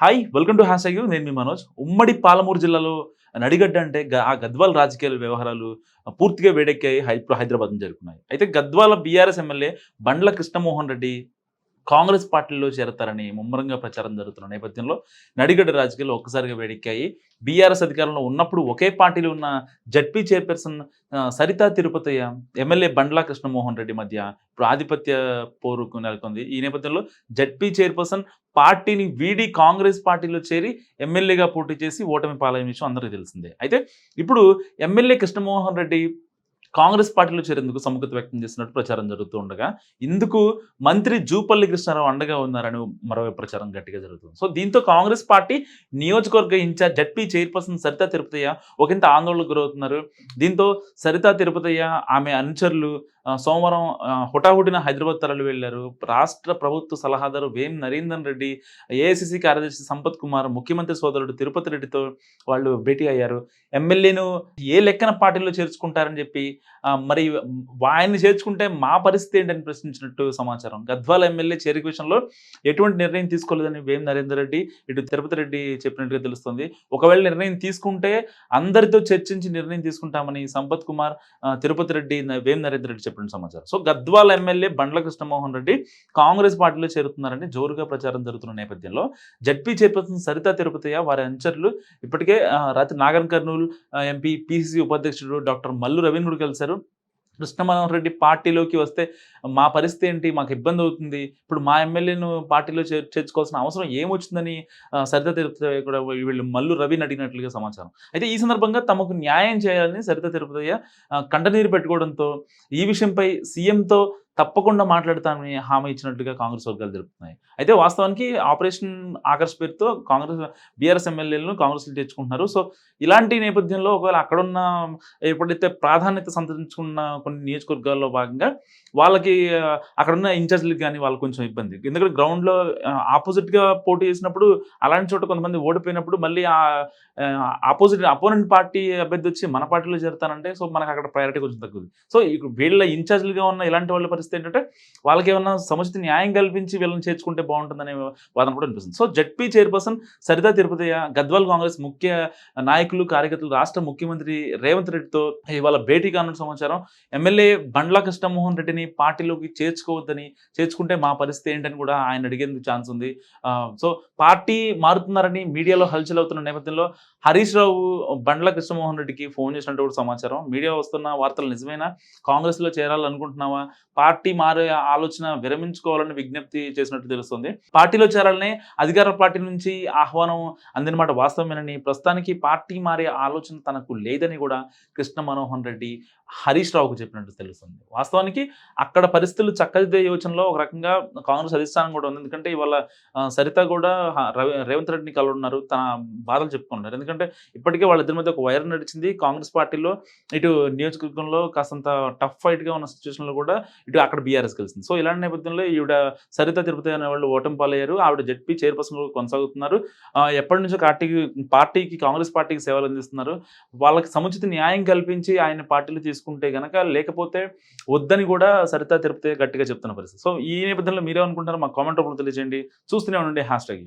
Hi welcome to hash నేను మీ మనోజ్. ఉమ్మడి పాలమూరు జిల్లాలో నడిగడ్డ అంటే ఆ గద్వాల రాజకీయాల వ్యవహారాలు పూర్తిగా వేడెక్కాయి హై- ఇప్పుడు హైదరాబాద్ జరుగుతున్నాయి. అయితే గద్వాల బీఆర్ఎస్ ఎమ్మెల్యే బండ్ల కృష్ణమోహన్ రెడ్డి కాంగ్రెస్ పార్టీలో చేరతారని ముమ్మరంగా ప్రచారం జరుగుతున్న నేపథ్యంలో నడిగడ్డ రాజకీయాలు ఒక్కసారిగా వేడెక్కాయి. బీఆర్ఎస్ అధికారంలో ఉన్నప్పుడు ఒకే పార్టీలో ఉన్న ZP chairperson Saritha Tirupataiah MLA Bandla Krishnamohan Reddy మధ్య ఇప్పుడు ఆధిపత్య పోరుకు నెలకొంది. ఈ నేపథ్యంలో జడ్పీ చైర్పర్సన్ పార్టీని వీడి కాంగ్రెస్ పార్టీలో చేరి ఎమ్మెల్యేగా పోటీ చేసి ఓటమి పాలైన విషయం అందరికీ తెలిసిందే. అయితే ఇప్పుడు ఎమ్మెల్యే కృష్ణమోహన్ రెడ్డి కాంగ్రెస్ పార్టీలో చేరేందుకు సముఖత వ్యక్తం చేసినట్టు ప్రచారం జరుగుతూ ఉండగా ఇందుకు మంత్రి జూపల్లి కృష్ణారావు అండగా ఉన్నారని మరో ప్రచారం గట్టిగా జరుగుతుంది. సో దీంతో కాంగ్రెస్ పార్టీ నియోజకవర్గ incharge ZP chairperson Saritha Tirupathaiah ఒకంత ఆందోళనకు గురవుతున్నారు. దీంతో సరితా తిరుపతయ్య ఆమె అనుచరులు సోమవారం హుటాహుటిన హైదరాబాద్ తరలి వెళ్ళారు రాష్ట్ర ప్రభుత్వ సలహాదారు వేం నరేందర్ రెడ్డి ఏఐసిసి కార్యదర్శి సంపత్ కుమార్ ముఖ్యమంత్రి సోదరుడు తిరుపతి రెడ్డితో వాళ్ళు భేటీ అయ్యారు. ఎమ్మెల్యేను ఏ లెక్కన పార్టీలో చేర్చుకుంటారని చెప్పి మరి ఆయన్ని చేర్చుకుంటే మా పరిస్థితి ఏంటని ప్రశ్నించినట్టు సమాచారం. గద్వాల ఎమ్మెల్యే చేరిక విషయంలో ఎటువంటి నిర్ణయం తీసుకోలేదని వేం నరేందర్ రెడ్డి ఇటు తిరుపతి రెడ్డి చెప్పినట్టుగా తెలుస్తుంది. ఒకవేళ నిర్ణయం తీసుకుంటే అందరితో చర్చించి నిర్ణయం తీసుకుంటామని సంపత్ కుమార్ తిరుపతి రెడ్డి వేం నరేందర్ రెడ్డి చెప్పిన సమాచారం. సో గద్వాల ఎమ్మెల్యే బండ్ల కృష్ణమోహన్ రెడ్డి కాంగ్రెస్ పార్టీలో చేరుతున్నారని జోరుగా ప్రచారం జరుగుతున్న నేపథ్యంలో జడ్పీ చైర్పర్సన్ సరితా తిరుపతయ్య వారి అనుచరులు ఇప్పటికే రాత్రి నాగర్ కర్నూలు ఎంపీ పిసిసి ఉపాధ్యక్షుడు డాక్టర్ మల్లు రవీంద్రుడు కలిశారు. కృష్ణమోహన్ రెడ్డి పార్టీలోకి వస్తే మా పరిస్థితి ఏంటి? మాకు ఇబ్బంది అవుతుంది. ఇప్పుడు మా ఎమ్మెల్యేను పార్టీలో చేర్ చేర్చుకోవాల్సిన అవసరం ఏమొచ్చిందని సరిత తిరుపతి కూడా వీళ్ళు మల్లు రవిని అడిగినట్లుగా సమాచారం. అయితే ఈ సందర్భంగా తమకు న్యాయం చేయాలని సరిత తిరుపతయ్య ఆ, కంటనీరు పెట్టుకోవడంతో ఈ విషయంపై సీఎంతో తప్పకుండా మాట్లాడతామని హామీ ఇచ్చినట్లుగా కాంగ్రెస్ వర్గాలు జరుపుతున్నాయి అయితే వాస్తవానికి ఆపరేషన్ ఆకర్ష్ పేరుతో కాంగ్రెస్ బీఆర్ఎస్ ఎమ్మెల్యేలను కాంగ్రెస్లు తెచ్చుకుంటున్నారు. సో ఇలాంటి నేపథ్యంలో ఒకవేళ అక్కడున్న ఎప్పుడైతే ప్రాధాన్యత సంతరించుకున్న కొన్ని నియోజకవర్గాల్లో భాగంగా వాళ్ళకి అక్కడున్న ఇన్ఛార్జ్లకు కానీ వాళ్ళకి కొంచెం ఇబ్బంది. ఎందుకంటే గ్రౌండ్లో ఆపోజిట్గా పోటీ చేసినప్పుడు అలాంటి చోట కొంతమంది ఓడిపోయినప్పుడు మళ్ళీ ఆ ఆపోజిట్ అపోనెంట్ పార్టీ అభ్యర్థి వచ్చి మన పార్టీలో చేరుతానంటే సో మనకు అక్కడ ప్రయారిటీ కొంచెం తగ్గుతుంది సో ఇక వీళ్ళ ఇన్ఛార్జ్లుగా ఉన్న ఇలాంటి వాళ్ళ పరిస్థితి ఏంటంటే వాళ్ళకి ఏమన్నా సముచిత న్యాయం కల్పించి వీళ్ళని చేర్చుకుంటే బాగుంటుందనే వాదన కూడా అనిపిస్తుంది so ZP chairperson Saritha Tirupathi Gadwal Congress ముఖ్య నాయకులు కార్యకర్తలు రాష్ట్ర ముఖ్యమంత్రి రేవంత్ రెడ్డితో ఇవాళ భేటీ కానున్న సమాచారం. ఎమ్మెల్యే బండ్ల కృష్ణమోహన్ రెడ్డిని పార్టీలోకి చేర్చుకోవద్దని చేర్చుకుంటే మా పరిస్థితి ఏంటని కూడా ఆయన అడిగేందుకు ఛాన్స్ ఉంది. సో పార్టీ మారుతున్నారని మీడియాలో హల్చల్ అవుతున్న నేపథ్యంలో హరీష్ రావు బండ్ల కృష్ణమోహన్ రెడ్డికి ఫోన్ చేసినట్టు కూడా సమాచారం. మీడియా వస్తున్న వార్తలు నిజమేనా? కాంగ్రెస్లో చేరాలనుకుంటున్నావా? పార్టీ పార్టీ మారే ఆలోచన విరమించుకోవాలని విజ్ఞప్తి చేసినట్టు తెలుస్తుంది. పార్టీలో చేరాలని అధికార పార్టీ నుంచి ఆహ్వానం అందిన మాట వాస్తవమేనని ప్రస్తుతానికి పార్టీ మారే ఆలోచన తనకు లేదని కూడా కృష్ణ మనోహన్ రెడ్డి హరీష్ రావుకు చెప్పినట్టు తెలుస్తుంది. వాస్తవానికి అక్కడ పరిస్థితులు చక్కదిద్దే యోచనలో ఒక రకంగా కాంగ్రెస్ అధిష్టానం కూడా ఉంది. ఎందుకంటే ఇవాళ సరిత కూడా రేవంత్ రెడ్డిని కలున్నారు తన బాధలు చెప్పుకుంటున్నారు ఎందుకంటే ఇప్పటికే వాళ్ళిద్దరి మధ్య ఒక వైర్ నడిచింది. కాంగ్రెస్ పార్టీలో ఇటు నియోజకవర్గంలో కాస్తంత టఫ్ ఫైట్గా ఉన్న సిచ్యువేషన్లో కూడా ఇటు అక్కడ బీఆర్ఎస్ కలిసింది సో ఇలాంటి నేపథ్యంలో ఈవిడ సరిత తిరుపతి అనే వాళ్ళు ఓటమి పాలయ్యారు ఆవిడ జడ్పీ చైర్పర్సన్ కొనసాగుతున్నారు. ఎప్పటి నుంచో పార్టీకి పార్టీకి కాంగ్రెస్ పార్టీకి సేవలు అందిస్తున్నారు. వాళ్ళకి సముచిత న్యాయం కల్పించి ఆయన పార్టీలు తీసుకుంటే గనక లేకపోతే వద్దని కూడా సరిత తిరుపతి గట్టిగా చెప్తున్న పరిస్థితి. సో ఈ నేపథ్యంలో మీరేమనుకుంటారో మా కామెంట్ రూపంలో తెలియజేయండి. చూస్తూనే ఉండండి. Hash tag